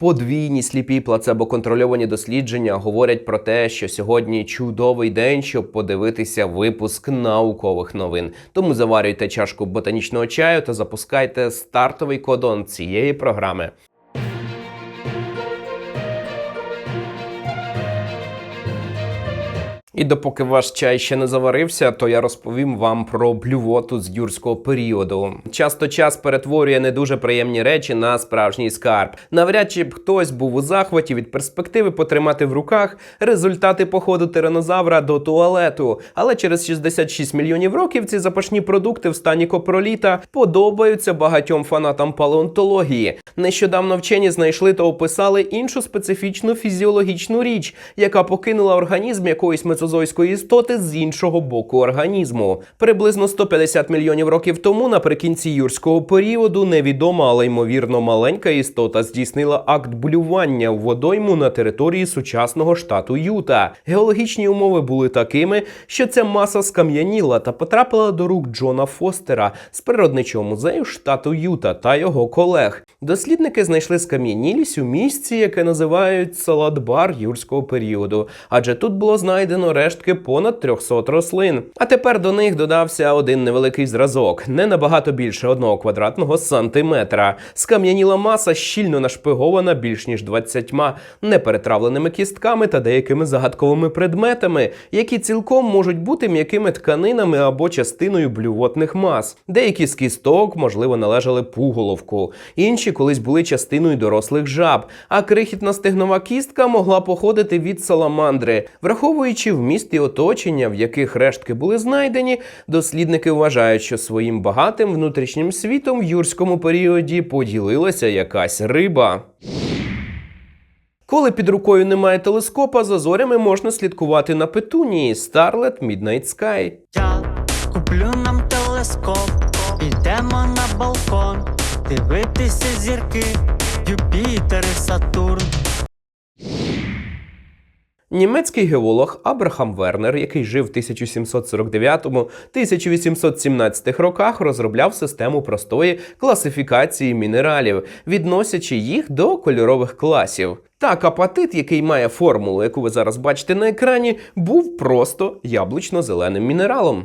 Подвійні сліпі плацебо-контрольовані дослідження говорять про те, що сьогодні чудовий день, щоб подивитися випуск наукових новин. Тому заварюйте чашку ботанічного чаю та запускайте стартовий кодон цієї програми. І допоки ваш чай ще не заварився, то я розповім вам про блювоту з юрського періоду. Часто час перетворює не дуже приємні речі на справжній скарб. Навряд чи б хтось був у захваті від перспективи потримати в руках результати походу тиранозавра до туалету. Але через 66 мільйонів років ці запашні продукти в стані копроліта подобаються багатьом фанатам палеонтології. Нещодавно вчені знайшли та описали іншу специфічну фізіологічну річ, яка покинула організм якоїсь мезозойської істоти з іншого боку організму. Приблизно 150 мільйонів років тому, наприкінці юрського періоду, невідома, але ймовірно маленька істота здійснила акт блювання в водойму на території сучасного штату Юта. Геологічні умови були такими, що ця маса скам'яніла та потрапила до рук Джона Фостера з природничого музею штату Юта та його колег. Дослідники знайшли скам'янілість у місці, яке називають салат-бар юрського періоду, адже тут було знайдено рештки понад 300 рослин. А тепер до них додався один невеликий зразок, не набагато більше одного квадратного сантиметра. Скам'яніла маса щільно нашпигована більш ніж 20 неперетравленими кістками та деякими загадковими предметами, які цілком можуть бути м'якими тканинами або частиною блювотних мас. Деякі з кісток, можливо, належали пуголовку, інші колись були частиною дорослих жаб, а крихітна стегнова кістка могла походити від саламандри. Враховуючи вміст і оточення, в яких рештки були знайдені, дослідники вважають, що своїм багатим внутрішнім світом в юрському періоді поділилася якась риба. Коли під рукою немає телескопа, за зорями можна слідкувати на петунії Starlet Midnight Sky. Я куплю нам телескоп, підемо на балкон, дивитися зірки, Юпітер і Сатурн. Німецький геолог Абрахам Вернер, який жив в 1749-1817 роках, розробляв систему простої класифікації мінералів, відносячи їх до кольорових класів. Так, апатит, який має формулу, яку ви зараз бачите на екрані, був просто яблучно-зеленим мінералом.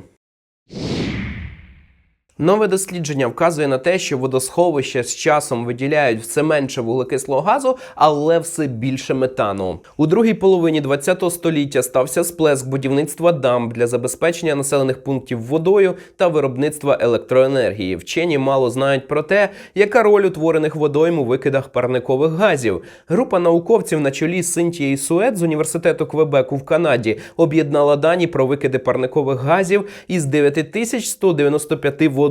Нове дослідження вказує на те, що водосховища з часом виділяють все менше вуглекислого газу, але все більше метану. У другій половині ХХ століття стався сплеск будівництва дамб для забезпечення населених пунктів водою та виробництва електроенергії. Вчені мало знають про те, яка роль утворених водойм у викидах парникових газів. Група науковців на чолі з Синтією Сует з університету Квебеку в Канаді об'єднала дані про викиди парникових газів із 9195 водойм.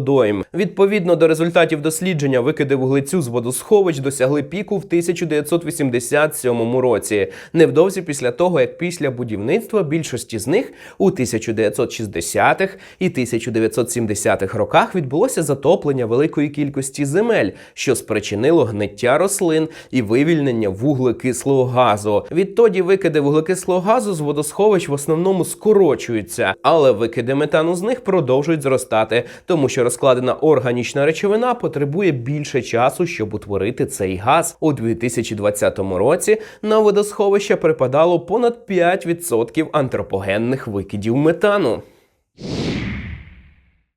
Відповідно до результатів дослідження, викиди вуглецю з водосховищ досягли піку в 1987 році, невдовзі після того, як після будівництва більшості з них у 1960-х і 1970-х роках відбулося затоплення великої кількості земель, що спричинило гниття рослин і вивільнення вуглекислого газу. Відтоді викиди вуглекислого газу з водосховищ в основному скорочуються, але викиди метану з них продовжують зростати, тому що розкладена органічна речовина потребує більше часу, щоб утворити цей газ. У 2020 році на водосховище припадало понад 5% антропогенних викидів метану.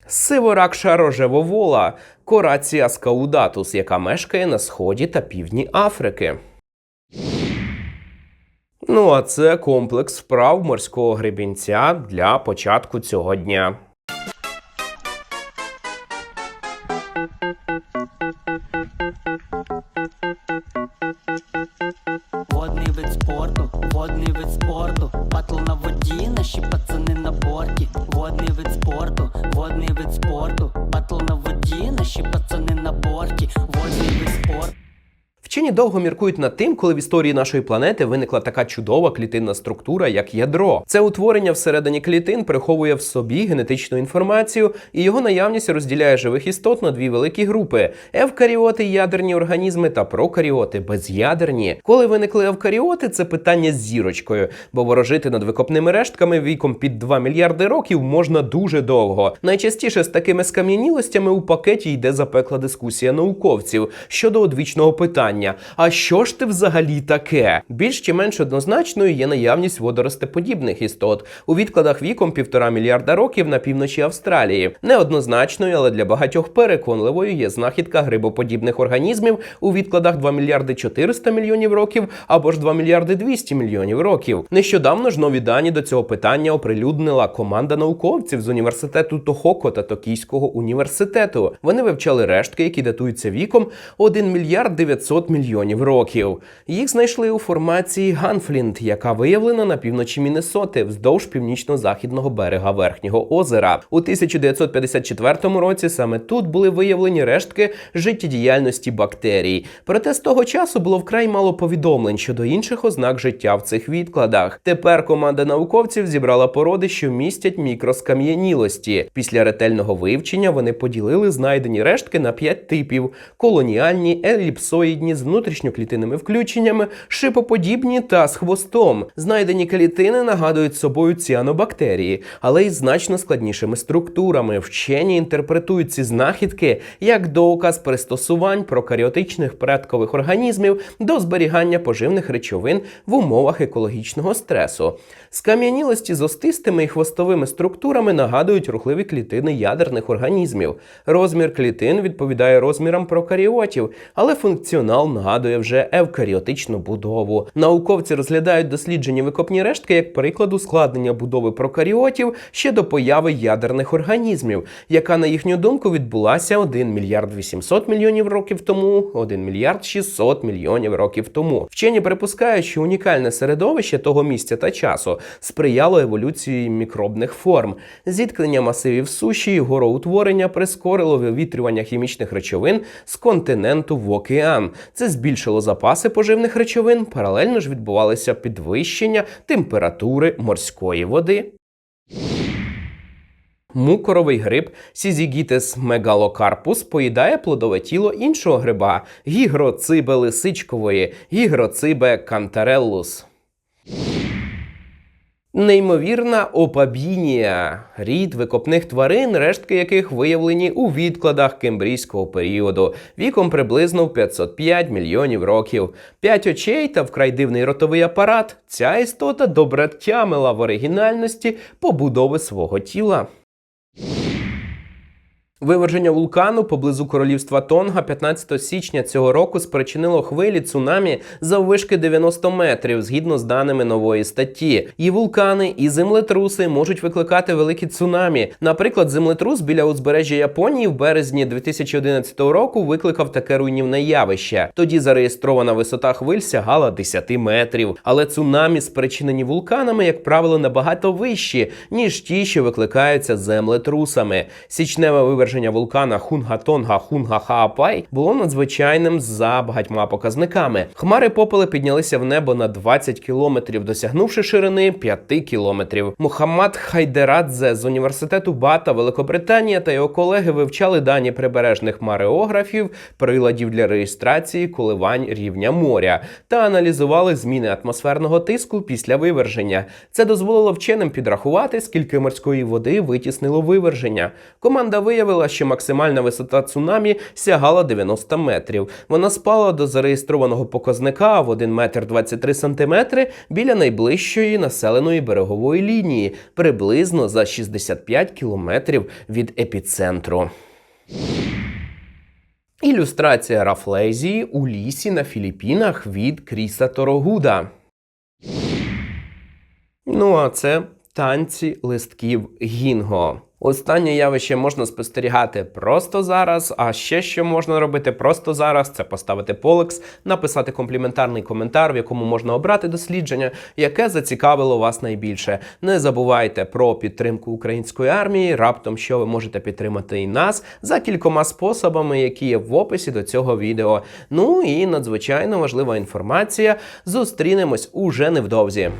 Сиворакша рожевовола корація скаудатус, яка мешкає на сході та півдні Африки. Ну а це комплекс вправ морського гребінця для початку цього дня. Спорту, батл на воді, наші пацани на борті. вольний спорт. Вчені довго міркують над тим, коли в історії нашої планети виникла така чудова клітинна структура, як ядро. Це утворення всередині клітин приховує в собі генетичну інформацію, і його наявність розділяє живих істот на дві великі групи: евкаріоти ядерні організми та прокаріоти безядерні. Коли виникли евкаріоти, це питання з зірочкою, бо ворожити над викопними рештками віком під 2 мільярди років можна дуже довго. Найчастіше з такими скам'янілостями у пакеті йде запекла дискусія науковців щодо одвічного питання: А що ж ти взагалі таке? Більш чи менш однозначною є наявність водоростеподібних істот у відкладах віком півтора мільярда років на півночі Австралії. Неоднозначною, але для багатьох переконливою є знахідка грибоподібних організмів у відкладах 2 мільярди 400 мільйонів років або ж 2 мільярди 200 мільйонів років. Нещодавно ж нові дані до цього питання оприлюднила команда науковців з університету Тохоко та Токійського університету. Вони вивчали рештки, які датуються віком 1 мільярд 900 мільйонів років. Їх знайшли у формації Ганфлінт, яка виявлена на півночі Міннесоти вздовж північно-західного берега верхнього озера. У 1954 році саме тут були виявлені рештки життєдіяльності бактерій. Проте з того часу було вкрай мало повідомлень щодо інших ознак життя в цих відкладах. Тепер команда науковців зібрала породи, що містять мікроскам'янілості. Після ретельного вивчення вони поділили знайдені рештки на п'ять типів: колоніальні, еліпсоїдні з внутрішньоклітинними включеннями, шипоподібні та з хвостом. Знайдені клітини нагадують собою ціанобактерії, але й значно складнішими структурами. Вчені інтерпретують ці знахідки як доказ пристосувань прокаріотичних предкових організмів до зберігання поживних речовин в умовах екологічного стресу. Скам'янілості з остистими і хвостовими структурами нагадують рухливі клітини ядерних організмів. Розмір клітин відповідає розмірам прокаріотів, але функціонал нагадує вже евкаріотичну будову. Науковці розглядають досліджені викопні рештки як приклад ускладнення будови прокаріотів ще до появи ядерних організмів, яка, на їхню думку, відбулася 1 мільярд 800 мільйонів років тому, 1 мільярд 600 мільйонів років тому. Вчені припускають, що унікальне середовище того місця та часу сприяло еволюції мікробних форм. Зіткнення масивів суші і гороутворення прискорило вивітрювання хімічних речовин з континенту в океан. Це збільшило запаси поживних речовин. Паралельно ж відбувалося підвищення температури морської води. Мукоровий гриб Сізігітес мегалокарпус поїдає плодове тіло іншого гриба гігроцибе лисичкової, гігроцибе кантареллус. Неймовірна опабінія рід викопних тварин, рештки яких виявлені у відкладах кембрійського періоду, віком приблизно в 505 мільйонів років. П'ять очей та вкрай дивний ротовий апарат. Ця істота добре тямила в оригінальності побудови свого тіла. Виверження вулкану поблизу королівства Тонга 15 січня цього року спричинило хвилі цунамі заввишки 90 метрів, згідно з даними нової статті. І вулкани, і землетруси можуть викликати великі цунамі. Наприклад, землетрус біля узбережжя Японії в березні 2011 року викликав таке руйнівне явище. Тоді зареєстрована висота хвиль сягала 10 метрів. Але цунамі, спричинені вулканами, як правило, набагато вищі, ніж ті, що викликаються землетрусами. Січневе виверження вулкана Хунга-Тонга Хунга-Хаапай було надзвичайним за багатьма показниками. Хмари попели піднялися в небо на 20 кілометрів, досягнувши ширини 5 кілометрів. Мухаммад Хайдерадзе з університету Бата, Великобританія та його колеги вивчали дані прибережних мареографів, приладів для реєстрації коливань рівня моря та аналізували зміни атмосферного тиску після виверження. Це дозволило вченим підрахувати, скільки морської води витіснило виверження. Команда виявила, що максимальна висота цунамі сягала 90 метрів. Вона спала до зареєстрованого показника в 1 метр 23 сантиметри біля найближчої населеної берегової лінії, приблизно за 65 кілометрів від епіцентру. Ілюстрація Рафлезії у лісі на Філіппінах від Кріса Торогуда. Ну а це танці листків Гінго. Останнє явище можна спостерігати просто зараз. А ще що можна робити просто зараз, це поставити полекс, написати компліментарний коментар, в якому можна обрати дослідження, яке зацікавило вас найбільше. Не забувайте про підтримку української армії. Раптом що ви можете підтримати і нас за кількома способами, які є в описі до цього відео. Ну і надзвичайно важлива інформація. Зустрінемось уже невдовзі.